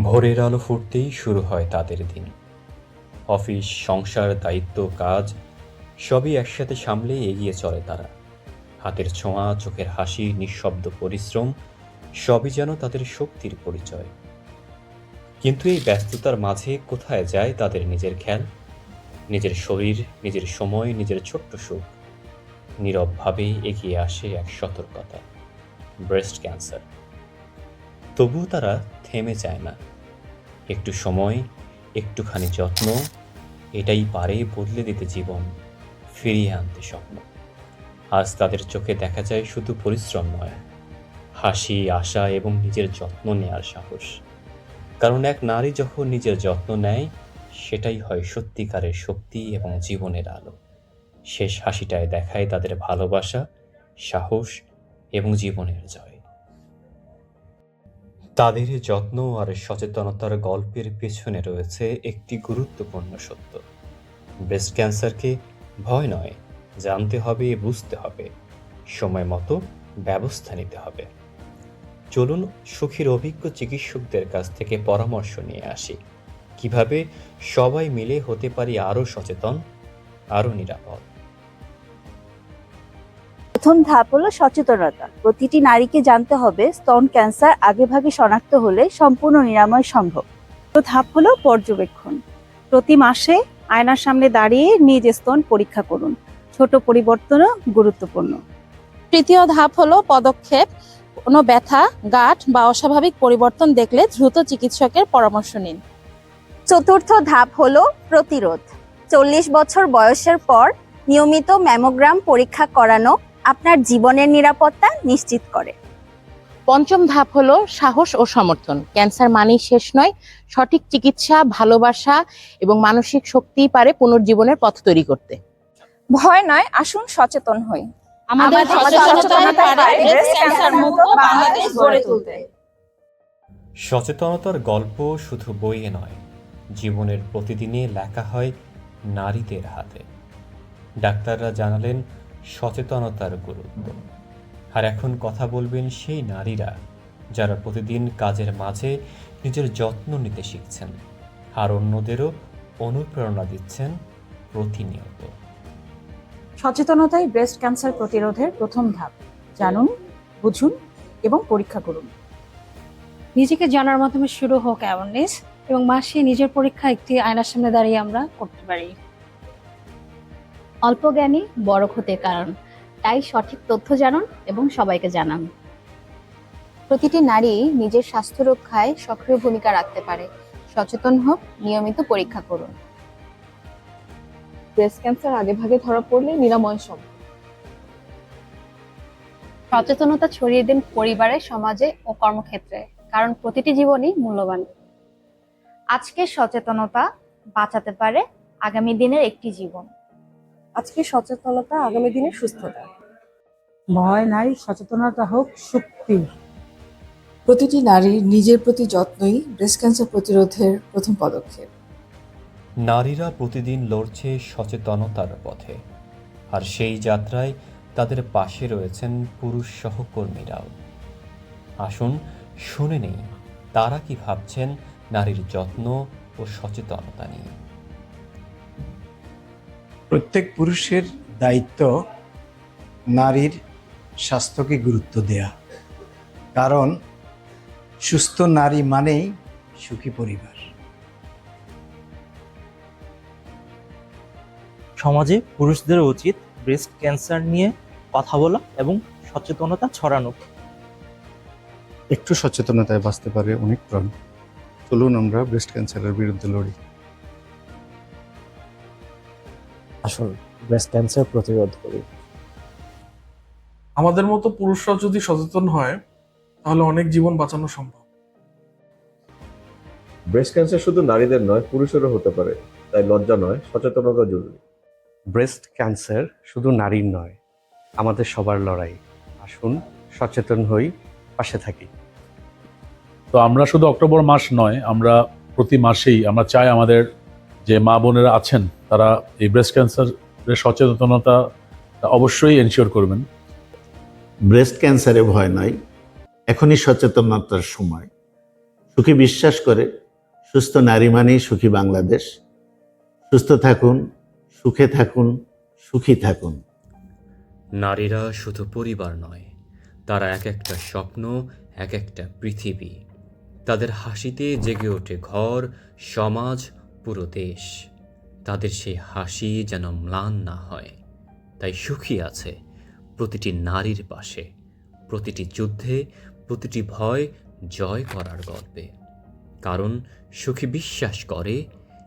ভোরের আলো ফুটতেই শুরু হয় তাদের দিন। অফিস, সংসার, দায়িত্ব, কাজ, সবই একসাথে সামলে এগিয়ে চলে তারা। হাতের ছোঁয়া, চোখের হাসি, নিঃশব্দ পরিশ্রম, সবই যেন তাদের শক্তির পরিচয়। কিন্তু এই ব্যস্ততার মাঝে কোথায় যায় তাদের নিজের খেয়াল? নিজের শরীর, নিজের সময়, নিজের ছোট্ট সুখ। নীরবভাবে এগিয়ে আসে এক সতর্কতা, ব্রেস্ট ক্যান্সার। তবুও তারা থেমে যায় না। একটু সময়, একটুখানি যত্ন, এটাই পারে বদলে দিতে জীবন, ফিরিয়ে আনতে স্বপ্ন। আজ তাদের চোখে দেখা যায় শুধু পরিশ্রম নয়, হাসি, আশা এবং নিজের যত্ন নেয়ার সাহস। কারণ এক নারী যখন নিজের যত্ন নেয়, সেটাই হয় সত্যিকারের শক্তি এবং জীবনের আলো। শেষ হাসিটায় দেখায় তাদের ভালোবাসা, সাহস এবং জীবনের জয়। তাদের যত্ন আর সচেতনতার গল্পের পেছনে রয়েছে একটি গুরুত্বপূর্ণ সত্য। ব্রেস্ট ক্যান্সারকে ভয় নয়, জানতে হবে, বুঝতে হবে। সময় মতো ব্যবস্থা নিতে হবে। চলুন সুখীর অভিজ্ঞ চিকিৎসকদের কাছ থেকে পরামর্শ নিয়ে আসি। কীভাবে সবাই মিলে হতে পারি আরও সচেতন, আরও নিরাপদ? প্রথম ধাপ হলো সচেতনতা। প্রতিটি নারীকে জানতে হবে, স্তন ক্যান্সার আগেভাগে শনাক্ত হলে সম্পূর্ণ নিরাময় সম্ভব। তো ধাপ হলো পর্যবেক্ষণ। প্রতি মাসে আয়নার সামনে দাঁড়িয়ে নিজ স্তন পরীক্ষা করুন। ছোট পরিবর্তনও গুরুত্বপূর্ণ। তৃতীয় ধাপ হলো পদক্ষেপ। কোনো ব্যথা গাঠ বা অস্বাভাবিক পরিবর্তন দেখলে দ্রুত চিকিৎসকের পরামর্শ নিন। চতুর্থ ধাপ হলো প্রতিরোধ। চল্লিশ বছর বয়সের পর নিয়মিত ম্যামোগ্রাম পরীক্ষা করানো আপনার জীবনের নিরাপত্তা নিশ্চিত করে। পঞ্চম ধাপ হলো সাহস ও সমর্থন। ক্যান্সার মানেই শেষ নয় সঠিক চিকিৎসা ভালোবাসা এবং মানসিক শক্তিই পারে পুনর্জীবনের পথ তৈরি করতে। ভয় নয় আসুন সচেতন হই। আমাদের সচেতনতাই পারে breast cancer মুক্ত বাংলাদেশ গড়ে তুলতে। সচেতনতার গল্প শুধু বইয়ে নয় জীবনের প্রতিদিনে লেখা হয় নারীদের হাতে। ডাক্তাররা জানালেন সচেতনতার গুরুত্ব। আর এখন কথা বলবেন সেই নারীরা যারা প্রতিদিন কাজের মাঝে নিজের যত্ন নিতে শিখছেন আর অন্যদেরও অনুপ্রেরণা দিচ্ছেন প্রতিনিয়ত। সচেতনতাই ব্রেস্ট ক্যান্সার প্রতিরোধের প্রথম ধাপ। জানুন বুঝুন এবং পরীক্ষা করুন। নিজেকে জানার মাধ্যমে শুরু হোক অ্যাওয়ারনেস এবং মাসে নিজের পরীক্ষা একটি আয়নার সামনে দাঁড়িয়ে আমরা করতে পারি। অল্প জ্ঞানী বড় ক্ষতির কারণ। তাই সঠিক তথ্য জানুন এবং সবাইকে জানান। প্রতিটি নারী নিজের স্বাস্থ্য রক্ষায় সক্রিয় ভূমিকা রাখতে পারে। সচেতন হোক নিয়মিত পরীক্ষা করুন। ব্রেস্ট ক্যান্সার আগে ভাগে ধরা পড়লে নিরাময় সম্ভব। সচেতনতা ছড়িয়ে দিন পরিবারে সমাজে ও কর্মক্ষেত্রে কারণ প্রতিটি জীবনই মূল্যবান। আজকের সচেতনতা বাঁচাতে পারে আগামী দিনের একটি জীবন। আজকে সচেতনতা আগামী দিনের সুস্থতা। ভয় নাই সচেতনতা হোক শক্তি। প্রতিটি নারীর নিজের প্রতি যত্নই ব্রেস্ট ক্যান্সার প্রতিরোধের প্রথম পদক্ষেপ। নারীরা প্রতিদিন লড়ছে সচেতনতার পথে। আর সেই যাত্রায় তাদের পাশে রয়েছেন পুরুষ সহকর্মীরাও। আসুন শুনে নেই তারা কি ভাবছেন নারীর যত্ন ও সচেতনতা নিয়ে। প্রত্যেক পুরুষের দায়িত্ব নারীর স্বাস্থ্যকে গুরুত্ব দেয়া। কারণ সুস্থ নারী মানেই সুখী পরিবার। সমাজে পুরুষদের উচিত ব্রেস্ট ক্যান্সার নিয়ে কথা বলা এবং সচেতনতা ছড়ানো। একটু সচেতনতায় বাঁচতে পারে অনেক প্রাণ। চলুন আমরা ব্রেস্ট ক্যান্সারের বিরুদ্ধে লড়ি। আসুন ব্রেস্ট ক্যান্সার প্রতিরোধ করি। আমাদের মতো পুরুষরা যদি সচেতন হয় তাহলে অনেক জীবন বাঁচানো সম্ভব। ব্রেস্ট ক্যান্সার শুধু নারীদের নয় পুরুষেরও হতে পারে। তাই লজ্জা নয় সচেতনতা জরুরি। ব্রেস্ট ক্যান্সার শুধু নারীর নয় আমাদের সবার লড়াই। আসুন সচেতন হই পাশে থাকি। তো আমরা শুধু অক্টোবর মাস নয় আমরা প্রতি মাসেই আমরা চাই আমাদের যে মা বোনেরা আছেন তারা এই ব্রেস্ট ক্যান্সারের সচেতনতা অবশ্যই এনশিওর করবেন। ব্রেস্ট ক্যান্সারে ভয় নাই এখনই সচেতনতার সময়। সুখী বিশ্বাস করে সুস্থ নারী মানেই সুখী বাংলাদেশ। সুস্থ থাকুন সুখে থাকুন সুখী থাকুন। নারীরা শুধু পরিবার নয় তারা এক একটা স্বপ্ন এক একটা পৃথিবী। তাদের হাসিতে জেগে ওঠে ঘর সমাজ পুরো দেশ, তাদের সেই হাসি যেন ম্লান না হয়। তাই সুখী আছে প্রতিটি নারীর পাশে, প্রতিটি যুদ্ধে, প্রতিটি ভয় জয় করার গল্পে। কারণ সুখী বিশ্বাস করে,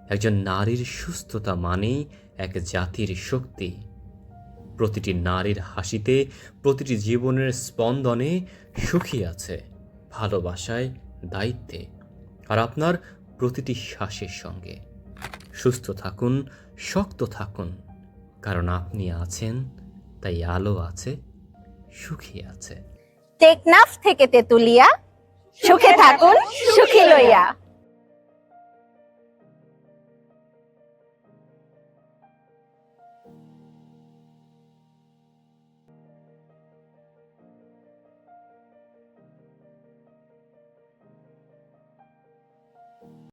একজন নারীর সুস্থতা মানেই এক জাতির শক্তি। প্রতিটি নারীর হাসিতে, প্রতিটি জীবনের স্পন্দনে সুখী আছে, ভালোবাসায় দায়িত্বে। আর আপনার প্রতিটি শ্বাসের সঙ্গে। সুস্থ থাকুন, শক্ত থাকুন, কারণ আপনি আছেন, তাই আলো আছে, সুখী আছে। টেকনাফ থেকে তেতুলিয়া, সুখে থাকুন, সুখী লইয়া।